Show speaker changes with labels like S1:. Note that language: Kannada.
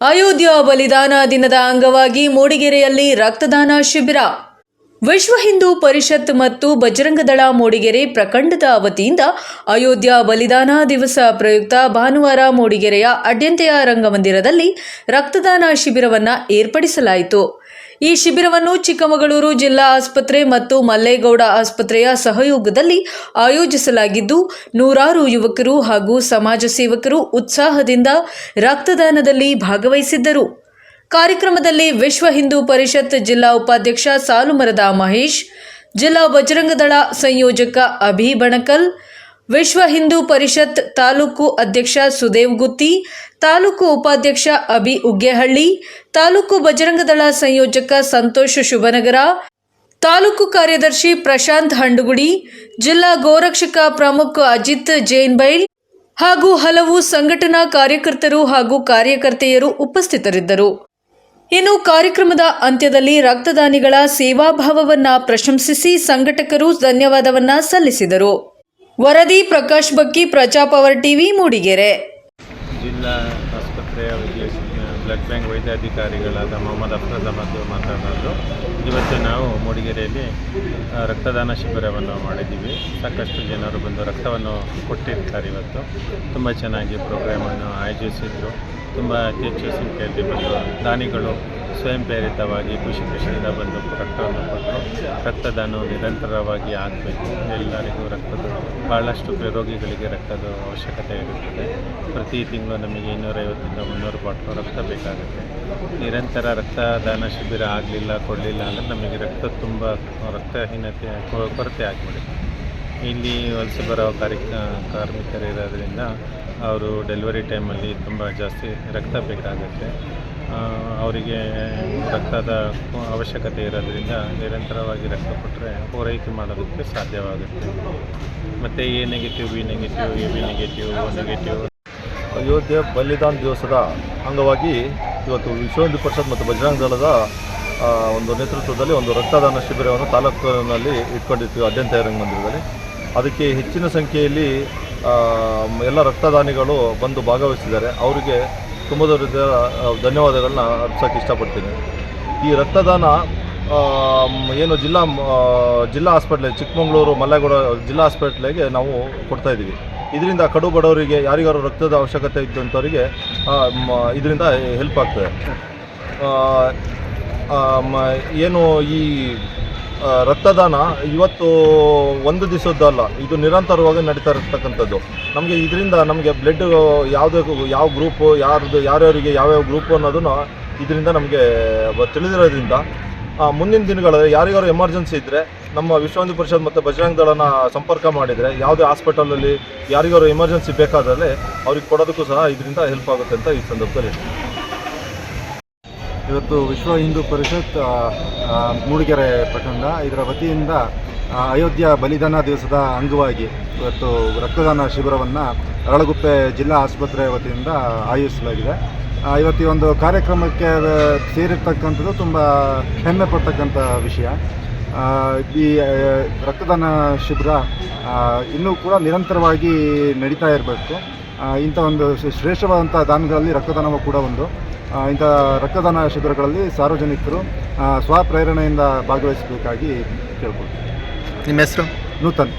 S1: ಅಯೋಧ್ಯ ಬಲಿದಾನ ದಿನದ ಅಂಗವಾಗಿ ಮೂಡಿಗೆರೆಯಲ್ಲಿ ರಕ್ತದಾನ ಶಿಬಿರ. ವಿಶ್ವ ಹಿಂದೂ ಪರಿಷತ್ ಮತ್ತು ಬಜರಂಗದಳ ಮೂಡಿಗೆರೆ ಪ್ರಖಂಡದ ವತಿಯಿಂದ ಅಯೋಧ್ಯ ಬಲಿದಾನ ದಿವಸ ಪ್ರಯುಕ್ತ ಭಾನುವಾರ ಮೂಡಿಗೆರೆಯ ಅಡ್ಯಂತೆಯ ರಂಗಮಂದಿರದಲ್ಲಿ ರಕ್ತದಾನ ಶಿಬಿರವನ್ನು ಏರ್ಪಡಿಸಲಾಯಿತು. ಈ ಶಿಬಿರವನ್ನು ಚಿಕ್ಕಮಗಳೂರು ಜಿಲ್ಲಾ ಆಸ್ಪತ್ರೆ ಮತ್ತು ಮಲ್ಲೇಗೌಡ ಆಸ್ಪತ್ರೆಯ ಸಹಯೋಗದಲ್ಲಿ ಆಯೋಜಿಸಲಾಗಿದ್ದು, ನೂರಾರು ಯುವಕರು ಹಾಗೂ ಸಮಾಜ ಸೇವಕರು ಉತ್ಸಾಹದಿಂದ ರಕ್ತದಾನದಲ್ಲಿ ಭಾಗವಹಿಸಿದ್ದರು. ಕಾರ್ಯಕ್ರಮದಲ್ಲಿ ವಿಶ್ವ ಹಿಂದೂ ಪರಿಷತ್ ಜಿಲ್ಲಾ ಉಪಾಧ್ಯಕ್ಷ ಸಾಲುಮರದ ಮಹೇಶ್, ಜಿಲ್ಲಾ ಬಜರಂಗದಳ ಸಂಯೋಜಕ ಅಭಿ ಬಣಕಲ್ ವಿಶ್ವ ಹಿಂದೂ ಪರಿಷತ್ ತಾಲೂಕು ಅಧ್ಯಕ್ಷ ಸುದೇವ್ ಗುತ್ತಿ, ತಾಲೂಕು ಉಪಾಧ್ಯಕ್ಷ ಅಭಿ ಉಗ್ಗೆಹಳ್ಳಿ, ತಾಲೂಕು ಬಜರಂಗದಳ ಸಂಯೋಜಕ ಸಂತೋಷ್ ಶುಭನಗರ, ತಾಲೂಕು ಕಾರ್ಯದರ್ಶಿ ಪ್ರಶಾಂತ್ ಹಂಡುಗುಡಿ, ಜಿಲ್ಲಾ ಗೋರಕ್ಷಕ ಪ್ರಮುಖ ಅಜಿತ್ ಜೈನ್ ಬೈಲ್ ಹಾಗೂ ಹಲವು ಸಂಘಟನಾ ಕಾರ್ಯಕರ್ತರು ಹಾಗೂ ಕಾರ್ಯಕರ್ತೆಯರು ಉಪಸ್ಥಿತರಿದ್ದರು. ಇನ್ನು ಕಾರ್ಯಕ್ರಮದ ಅಂತ್ಯದಲ್ಲಿ ರಕ್ತದಾನಿಗಳ ಸೇವಾಭಾವವನ್ನು ಪ್ರಶಂಸಿಸಿ ಸಂಘಟಕರು ಧನ್ಯವಾದವನ್ನ ಸಲ್ಲಿಸಿದರು. ವರದಿ ಪ್ರಕಾಶ್ ಬಕ್ಕಿ ಪ್ರಜಾ ಪವರ್ ಟಿವಿ, ಮೂಡಿಗೆರೆ.
S2: ಜಿಲ್ಲಾ ಆಸ್ಪತ್ರೆಯ ಬ್ಲಡ್ ಬ್ಯಾಂಕ್ ವೈದ್ಯಾಧಿಕಾರಿಗಳಾದ ಮೊಹಮ್ಮದ್ ಅಫ್ರಜ್ ಅಹಮದ್ ಮಾತನಾಡಲು ಇವತ್ತು ನಾವು ಮೂಡಿಗೆರೆಯಲ್ಲಿ ರಕ್ತದಾನ ಶಿಬಿರವನ್ನು ಮಾಡಿದ್ದೀವಿ. ಸಾಕಷ್ಟು ಜನರು ಬಂದು ರಕ್ತವನ್ನು ಕೊಟ್ಟಿರ್ತಾರೆ ಇವತ್ತು. ತುಂಬ ಚೆನ್ನಾಗಿ ಪ್ರೋಗ್ರಾಮನ್ನು ಆಯೋಜಿಸಿದ್ರು. ತುಂಬ ಅತಿ ಹೆಚ್ಚು ಸಂಖ್ಯೆಯಲ್ಲಿ ಬಂದು ದಾನಿಗಳು ಸ್ವಯಂ ಪ್ರೇರಿತವಾಗಿ ಖುಷಿ ಖುಷಿಯಿಂದ ಬಂದು ರಕ್ತವನ್ನು ಕೊಟ್ಟು ರಕ್ತದಾನವು ನಿರಂತರವಾಗಿ ಆಗಬೇಕು. ಎಲ್ಲರಿಗೂ ರಕ್ತದ ಭಾಳಷ್ಟು ರೋಗಿಗಳಿಗೆ ರಕ್ತದ ಅವಶ್ಯಕತೆ ಇರುತ್ತದೆ. ಪ್ರತಿ ತಿಂಗಳು ನಮಗೆ ಇನ್ನೂರೈವತ್ತರಿಂದ ಮುನ್ನೂರು ಬಾಟ್ಲು ರಕ್ತ ಬೇಕಾಗುತ್ತೆ. ನಿರಂತರ ರಕ್ತದಾನ ಶಿಬಿರ ಆಗಲಿಲ್ಲ, ಕೊಡಲಿಲ್ಲ ಅಂದರೆ ನಮಗೆ ರಕ್ತ ತುಂಬ ರಕ್ತಹೀನತೆ ಕೊರತೆ ಆಗಿಬಿಡುತ್ತೆ. ಇಲ್ಲಿ ವಲಸೆ ಬರೋ ಕಾರ್ಯ ಕಾರ್ಮಿಕರಿರೋದ್ರಿಂದ ಅವರು ಡೆಲಿವರಿ ಟೈಮಲ್ಲಿ ತುಂಬ ಜಾಸ್ತಿ ರಕ್ತ ಬೇಕಾಗುತ್ತೆ. ಅವರಿಗೆ ರಕ್ತದ ಅವಶ್ಯಕತೆ ಇರೋದ್ರಿಂದ ನಿರಂತರವಾಗಿ ರಕ್ತ ಕೊಟ್ಟರೆ ಪೂರೈಕೆ ಮಾಡೋದಕ್ಕೆ ಸಾಧ್ಯವಾಗುತ್ತೆ. ಮತ್ತು A negative B negative A, B negative O negative
S3: Ayodhya ಬಲಿದಾನ್ ದಿವಸದ ಅಂಗವಾಗಿ ಇವತ್ತು ವಿಶ್ವ ಹಿಂದೂ ಪರಿಷತ್ ಮತ್ತು ಬಜರಂಗ ದಳದ ಒಂದು ನೇತೃತ್ವದಲ್ಲಿ ಒಂದು ರಕ್ತದಾನ ಶಿಬಿರವನ್ನು ತಾಲೂಕಿನಲ್ಲಿ ಇಟ್ಕೊಂಡಿತ್ತು ಅಡ್ಯಂತ ರಂಗ ಮಂದಿರದಲ್ಲಿ. ಅದಕ್ಕೆ ಹೆಚ್ಚಿನ ಸಂಖ್ಯೆಯಲ್ಲಿ ಎಲ್ಲ ರಕ್ತದಾನಿಗಳು ಬಂದು ಭಾಗವಹಿಸಿದ್ದಾರೆ. ಅವರಿಗೆ ತುಂಬದ ಹೃದಯ ಧನ್ಯವಾದಗಳನ್ನ ಅರ್ಪಿಸೋಕೆ ಇಷ್ಟಪಡ್ತೀನಿ. ಈ ರಕ್ತದಾನ ಏನು ಜಿಲ್ಲಾ ಜಿಲ್ಲಾ ಹಾಸ್ಪಿಟ್ಲ್, ಚಿಕ್ಕಮಗಳೂರು, ಮಲ್ಲೇಗೌಡ ಜಿಲ್ಲಾ ಹಾಸ್ಪಿಟ್ಲಿಗೆ ನಾವು ಕೊಡ್ತಾ ಇದ್ದೀವಿ. ಇದರಿಂದ ಕಡು ಬಡವರಿಗೆ, ಯಾರಿಗಾರು ರಕ್ತದ ಅವಶ್ಯಕತೆ ಇದ್ದಂಥವರಿಗೆ ಇದರಿಂದ ಹೆಲ್ಪ್ ಆಗ್ತದೆ. ಏನು ಈ ರಕ್ತದಾನ ಇವತ್ತು ಒಂದು ದಿವಸದ್ದಲ್ಲ ಇದು ನಿರಂತರವಾಗಿ ನಡೀತಾ ಇರತಕ್ಕಂಥದ್ದು ನಮಗೆ ಇದರಿಂದ ನಮಗೆ ಬ್ಲಡ್ ಯಾವುದೇ, ಯಾವ ಗ್ರೂಪು ಯಾರ್ದು, ಯಾರ್ಯಾರಿಗೆ ಯಾವ್ಯಾವ ಗ್ರೂಪು ಅನ್ನೋದನ್ನು ಇದರಿಂದ ನಮಗೆ ತಿಳಿದಿರೋದ್ರಿಂದ ಮುಂದಿನ ದಿನಗಳಲ್ಲಿ ಯಾರಿಗಾರು ಎಮರ್ಜೆನ್ಸಿ ಇದ್ದರೆ ನಮ್ಮ ವಿಶ್ವ ಪರಿಷತ್ ಮತ್ತು ಬಜರಂಗ್ ದಳನ ಸಂಪರ್ಕ ಮಾಡಿದರೆ, ಯಾವುದೇ ಹಾಸ್ಪಿಟಲಲ್ಲಿ ಯಾರಿಗಾರು ಎಮರ್ಜೆನ್ಸಿ ಬೇಕಾದಲ್ಲಿ ಅವ್ರಿಗೆ ಕೊಡೋದಕ್ಕೂ ಸಹ ಇದರಿಂದ ಹೆಲ್ಪ್ ಆಗುತ್ತೆ ಅಂತ ಈ ಸಂದರ್ಭದಲ್ಲಿ.
S4: ಇವತ್ತು ವಿಶ್ವ ಹಿಂದೂ ಪರಿಷತ್ ಮೂಡಿಗೆರೆ ಪ್ರಖಂಡ ಇದರ ವತಿಯಿಂದ ಅಯೋಧ್ಯ ಬಲಿದಾನ ದಿವಸದ ಅಂಗವಾಗಿ ಇವತ್ತು ರಕ್ತದಾನ ಶಿಬಿರವನ್ನು ಅರಳಗುಪ್ಪೆ ಜಿಲ್ಲಾ ಆಸ್ಪತ್ರೆ ವತಿಯಿಂದ ಆಯೋಜಿಸಲಾಗಿದೆ. ಇವತ್ತು ಈ ಒಂದು ಕಾರ್ಯಕ್ರಮಕ್ಕೆ ಸೇರಿರ್ತಕ್ಕಂಥದ್ದು ತುಂಬ ಹೆಮ್ಮೆ ಪಡ್ತಕ್ಕಂಥ ವಿಷಯ. ಈ ರಕ್ತದಾನ ಶಿಬಿರ ಇನ್ನೂ ಕೂಡ ನಿರಂತರವಾಗಿ ನಡೀತಾ ಇರಬೇಕು. ಇಂಥ ಒಂದು ಶ್ರೇ- ಶ್ರೇಷ್ಠವಾದಂಥ ದಾನಗಳಲ್ಲಿ ರಕ್ತದಾನವೂ ಕೂಡ ಒಂದು. ಇಂಥ ರಕ್ತದಾನ ಶಿಬಿರಗಳಲ್ಲಿ ಸಾರ್ವಜನಿಕರು ಸ್ವಪ್ರೇರಣೆಯಿಂದ ಭಾಗವಹಿಸಬೇಕಾಗಿ ಕೇಳ್ಬೋದು
S5: ನಿಮ್ಮ ಹೆಸರು?
S4: ನೂತನ್.